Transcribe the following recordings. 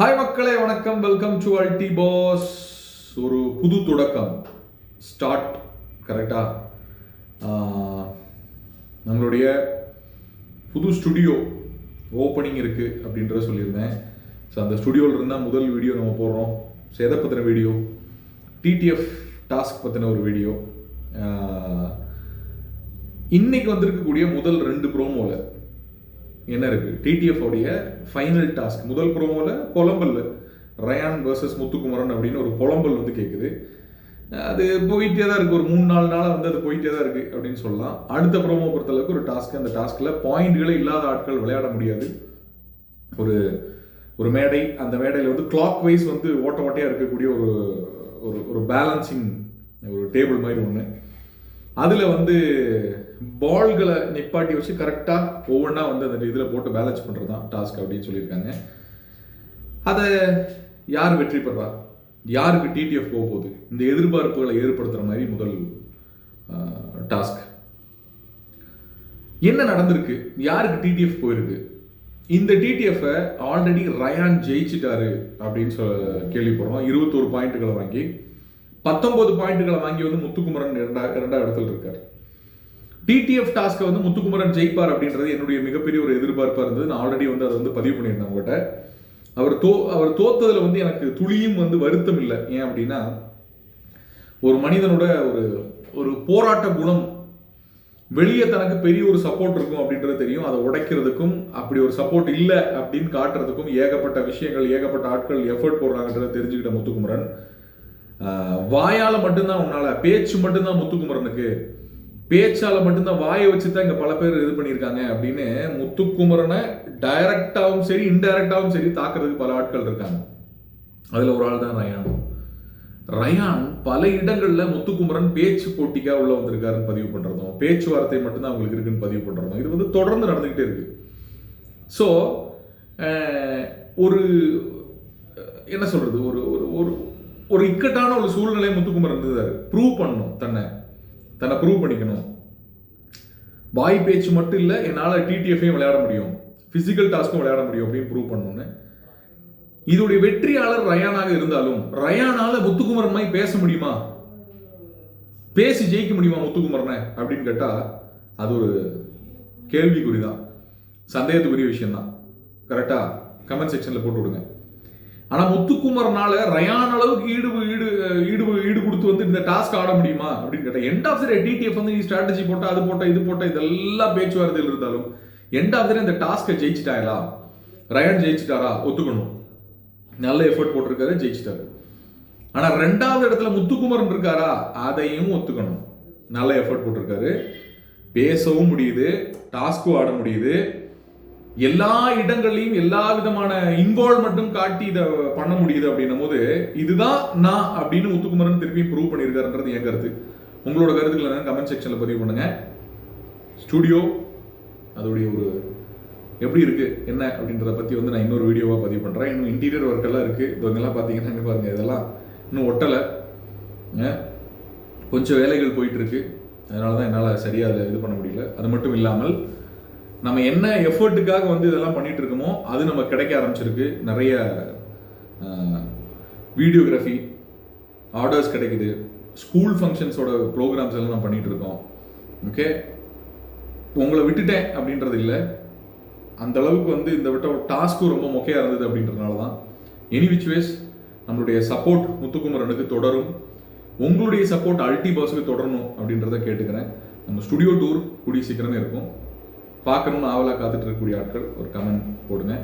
Hi மக்களே வணக்கம். Welcome to அல்டி pass ஒரு புது தொடக்கம். ஸ்டார்ட் கரெக்டாக நம்மளுடைய புது ஸ்டுடியோ ஓப்பனிங் இருக்குது அப்படின்றத சொல்லியிருந்தேன். ஸோ அந்த ஸ்டுடியோவில் இருந்தால் முதல் வீடியோ நம்ம போடுறோம். ஸோ எதை பற்றின வீடியோ டிடிஎஃப் டாஸ்க் பற்றின ஒரு வீடியோ இன்னைக்கு வந்திருக்கக்கூடிய முதல் ரெண்டு ப்ரோமோவில் என்ன இருக்குது டிடிஎஃப் உடைய ஃபைனல் டாஸ்க் முதல் ப்ரோமோவில் புலம்பல் ரயான் வர்சஸ் முத்துக்குமரன் அப்படின்னு ஒரு புலம்பல் வந்து கேட்குது அது போயிட்டே தான் இருக்குது ஒரு மூணு நாலு நாளாக வந்து அது போயிட்டே தான் இருக்குது அப்படின்னு சொல்லலாம். அடுத்த ப்ரோமோ பொறுத்தளவுக்கு ஒரு டாஸ்க் அந்த டாஸ்கில் பாயிண்ட்களே இல்லாத ஆட்கள் விளையாட முடியாது. ஒரு ஒரு மேடை அந்த மேடையில் வந்து கிளாக் வைஸ் வந்து ஓட்ட ஓட்டையாக இருக்கக்கூடிய ஒரு ஒரு ஒரு பேலன்சிங் ஒரு டேபிள் மாதிரி ஒன்று அதில் வந்து பால்களை நிப்பாட்டி வச்சு கரெக்டாக ஒவ்வொன்றா வந்து அந்த இதில் போட்டு பேலன்ஸ் பண்ணுறது தான் டாஸ்க் அப்படின்னு சொல்லியிருக்காங்க. அதை யார் வெற்றி பெறா? யாருக்கு டிடிஎஃப் போக போகுது? இந்த எதிர்பார்ப்புகளை ஏற்படுத்துகிற மாதிரி முதல் டாஸ்க் என்ன நடந்திருக்கு? யாருக்கு டிடிஎஃப் போயிருக்கு? இந்த டிடிஎஃப்பை ஆல்ரெடி ரயான் ஜெயிச்சிட்டாரு அப்படின்னு சொ கேள்விப்படுறோம். இருபத்தோரு பாயிண்ட்டுகளை வாங்கி பத்தொன்பது பாயிண்ட்டுகளை வாங்கி வந்து முத்துக்குமரன் இரண்டா இரண்டாவது இடத்துல இருக்கார். டிடிஎஃப் டாஸ்க்கை வந்து முத்துக்குமரன் ஜெயிப்பார் அப்படின்றது என்னுடைய மிகப்பெரிய ஒரு எதிர்பார்ப்பாக இருந்தது. நான் ஆல்ரெடி வந்து அதை வந்து பதிவு பண்ணியிருந்தேன் உங்கள்கிட்ட அவர் தோ அவர் தோத்ததில் வந்து எனக்கு துளியும் வந்து வருத்தம் இல்லை. ஏன் அப்படின்னா ஒரு மனிதனோட ஒரு ஒரு போராட்ட குணம் வெளியே தனக்கு பெரிய ஒரு சப்போர்ட் இருக்கும் அப்படின்றது தெரியும். அதை உடைக்கிறதுக்கும் அப்படி ஒரு சப்போர்ட் இல்லை அப்படின்னு காட்டுறதுக்கும் ஏகப்பட்ட விஷயங்கள் ஏகப்பட்ட ஆட்கள் எஃபர்ட் போடுறாங்கன்றதை தெரிஞ்சுக்கிட்ட முத்துக்குமரன். வாயால் மட்டும்தான் உன்னால் பேச்சு மட்டும்தான் முத்துக்குமரனுக்கு பேச்சால் மட்டும்தான் வாயை வச்சு தான் இங்க பல பேர் இது பண்ணியிருக்காங்க அப்படின்னு முத்துக்குமரனை டைரக்டாகவும் சரி இன்டைரக்டாகவும் சரி தாக்குறதுக்கு பல ஆட்கள் இருக்காங்க. அதில் ஒரு ஆள் தான் ரயான். ரயான் பல இடங்களில் முத்துக்குமரன் பேச்சு போட்டிக்காக உள்ள வந்திருக்காருன்னு பதிவு பண்ணுறதும் பேச்சுவார்த்தை மட்டும்தான் அவங்களுக்கு இருக்குன்னு பதிவு பண்ணுறதும் இது வந்து தொடர்ந்து நடந்துகிட்டே இருக்கு. ஸோ ஒரு என்ன சொல்றது? ஒரு ஒரு ஒரு ஒரு இக்கட்டான ஒரு சூழ்நிலை முத்துக்குமரன் இருந்தார் ப்ரூவ் பண்ணணும் தன்னை. தன்னை ப்ரூவ் பண்ணிக்கணும். வாய் பேச்சு மட்டும் இல்லை என்னால் டிடிஎஃப்ஐயும் விளையாட முடியும். ஃபிசிக்கல் டாஸ்க்கும் விளையாட முடியும் அப்படின்னு ப்ரூவ் பண்ணணும்னு. இதோடைய வெற்றியாளர் ரயானாக இருந்தாலும் ரயானால முத்துக்குமரன் மாதிரி பேச முடியுமா? பேசி ஜெயிக்க முடியுமா முத்துக்குமரனை அப்படின்னு கேட்டால் அது ஒரு கேள்விக்குறி தான் சந்தேகத்துக்குரிய விஷயம் தான் கமெண்ட் செக்ஷனில் போட்டு விடுங்க. ஆனால் முத்துக்குமரனால ரயான் அளவுக்கு ஈடு ஈடு ஈடு ஈடு வந்து இந்த டாஸ்க் ஆட முடியுமா அப்படின்னு கேட்டா எண்ட் ஆஃப் த டிடிஎஃப் வந்து நீ ஸ்ட்ராட்டஜி போட்டால் அது போட்டால் இது போட்டால் இதெல்லாம் பேச்சுவார்த்தையில் இருந்தாலும் எண்ட் ஆஃப் த இந்த டாஸ்க்கை ஜெயிச்சிட்டாயா? ரயன் ஜெயிச்சிட்டாரா? ஒத்துக்கணும். நல்ல எஃபர்ட் போட்டிருக்காரு ஜெயிச்சிட்டாரு. ஆனால் ரெண்டாவது இடத்துல முத்துக்குமரன் இருக்காரா? அதையும் ஒத்துக்கணும். நல்ல எஃபர்ட் போட்டிருக்காரு. பேசவும் முடியுது. டாஸ்க்கும் ஆட முடியுது. எல்லா இடங்கள்லையும் எல்லா விதமான இன்வால்மெண்ட்டும் காட்டி இதை பண்ண முடியுது அப்படின்னும் போது இதுதான் நான் அப்படின்னு முத்துக்குமரன் திருப்பி ப்ரூவ் பண்ணியிருக்காருன்றது என் கருத்து. உங்களோட கருத்துக்களை கமெண்ட் செக்ஷனில் பதிவு பண்ணுங்க. ஸ்டுடியோ அதோடைய ஒரு எப்படி இருக்கு என்ன அப்படின்றத பத்தி வந்து நான் இன்னொரு வீடியோவா பதிவு பண்றேன். இன்னும் இன்டீரியர் ஒர்க் எல்லாம் இருக்கு. இதெல்லாம் பாத்தீங்கன்னா பாருங்க இதெல்லாம் இன்னும் ஒட்டலை. கொஞ்சம் வேலைகள் போயிட்டு இருக்கு. அதனால தான் என்னால் சரியாக அதை இது பண்ண முடியல. அது மட்டும் இல்லாமல் நம்ம என்ன எஃபர்ட்டுக்காக வந்து இதெல்லாம் பண்ணிட்டு இருக்கோமோ அது நம்ம கிடைக்க ஆரம்பிச்சிருக்கு. நிறைய வீடியோகிராஃபி ஆர்டர்ஸ் கிடைக்குது. ஸ்கூல் ஃபங்க்ஷன்ஸோட ப்ரோக்ராம்ஸ் எல்லாம் நான் பண்ணிட்டு இருக்கோம் ஓகே உங்களை விட்டுட்டேன் அப்படின்றது இல்லை. அந்த அளவுக்கு வந்து இந்த விட்ட டாஸ்க்கும் ரொம்ப மொக்கையாக இருந்தது அப்படின்றதுனால தான். எனி விச் வேஸ் நம்மளுடைய சப்போர்ட் முத்துக்குமரனுக்கு தொடரும். உங்களுடைய சப்போர்ட் அல்டி பாஸுக்கு தொடரணும் அப்படின்றத கேட்டுக்கிறேன். நம்ம ஸ்டுடியோ டூர் கூடிய சீக்கிரமே இருக்கும். பார்க்கணும்னு ஆவலாக காத்துட்டு இருக்கக்கூடிய ஆட்கள் ஒரு கமெண்ட் போடுங்க.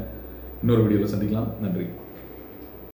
இன்னொரு வீடியோவில் சந்திக்கலாம். நன்றி.